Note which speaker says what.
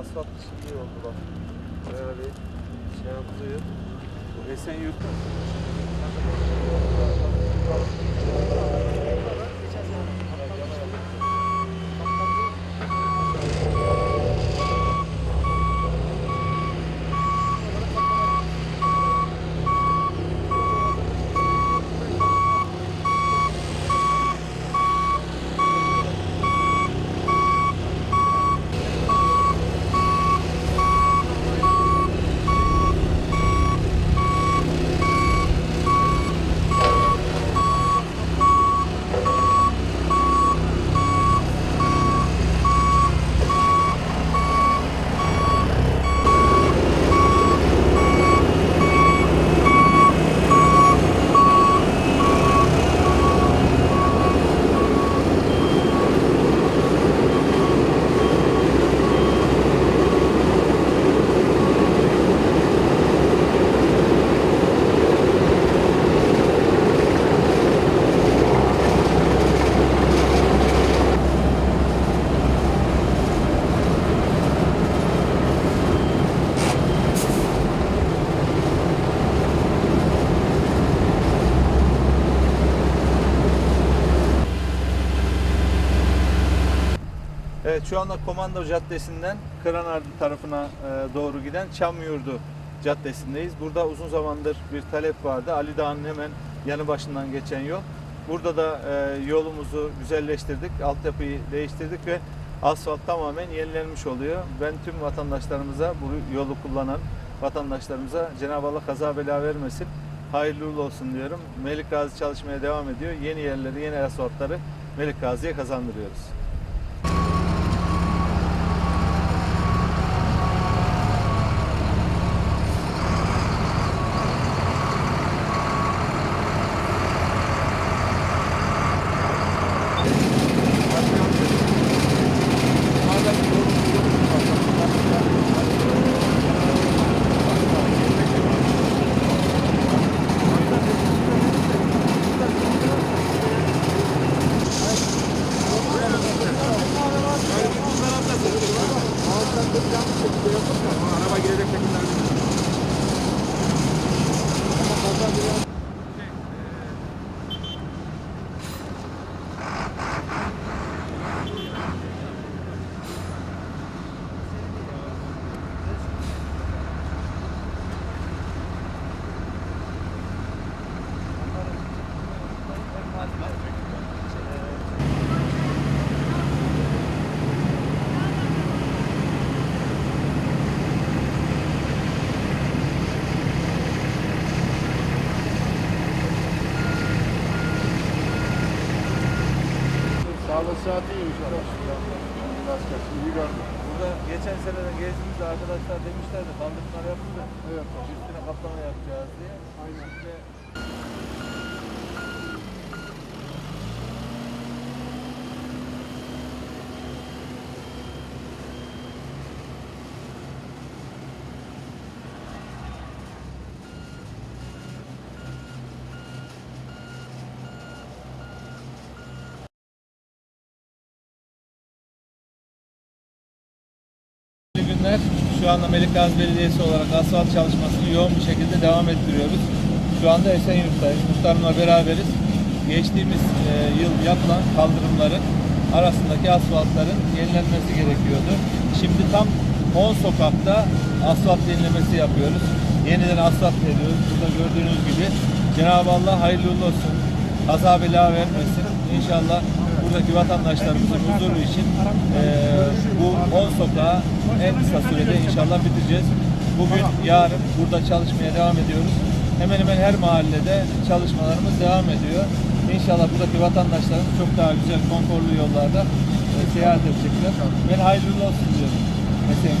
Speaker 1: asfalt şey oldu bak. Bayağı bir şey yapılıyor. Bu Esenyurt. Evet şu anda Komando Caddesi'nden Kıranardı tarafına e, doğru giden Çamyurdu Caddesi'ndeyiz. Burada uzun zamandır bir talep vardı. Ali Dağ'ın hemen yanı başından geçen yol. Burada da e, yolumuzu güzelleştirdik, altyapıyı değiştirdik ve asfalt tamamen yenilenmiş oluyor. Ben tüm vatandaşlarımıza, bu yolu kullanan vatandaşlarımıza Cenab-ı Allah kaza bela vermesin. Hayırlı uğurlu olsun diyorum. Melik Gazi çalışmaya devam ediyor. Yeni yerleri, yeni asfaltları Melik Gazi'ye kazandırıyoruz.
Speaker 2: İyi gördüm.
Speaker 1: Burada geçen sene de gezdiğimizde arkadaşlar demişlerdi kaldırımlar yapıldı.
Speaker 2: Evet.
Speaker 1: Üstüne kaplama yapacağız diye.
Speaker 2: Aynen.
Speaker 1: İşte günler. Şu anda Melik Gazi Belediyesi olarak asfalt çalışmasını yoğun bir şekilde devam ettiriyoruz. Şu anda Esenyurt'tayız. Muhtarımla beraberiz. Geçtiğimiz e, yıl yapılan kaldırımların arasındaki asfaltların yenilenmesi gerekiyordu. Şimdi tam 10 sokakta asfalt yenilemesi yapıyoruz. Yeniden asfalt ediyoruz. Burada gördüğünüz gibi Cenab-ı Allah hayırlı olsun. Kaza bela vermesin. İnşallah buradaki vatandaşlarımızın huzuru için e, bu 10 sokağı en kısa sürede inşallah bitireceğiz. Bugün, yarın burada çalışmaya devam ediyoruz. Hemen hemen her mahallede çalışmalarımız devam ediyor. İnşallah buradaki vatandaşlarımız çok daha güzel, konforlu yollarda e, seyahat edecekler. Ben hayırlı olsun diyorum. Mesleğim.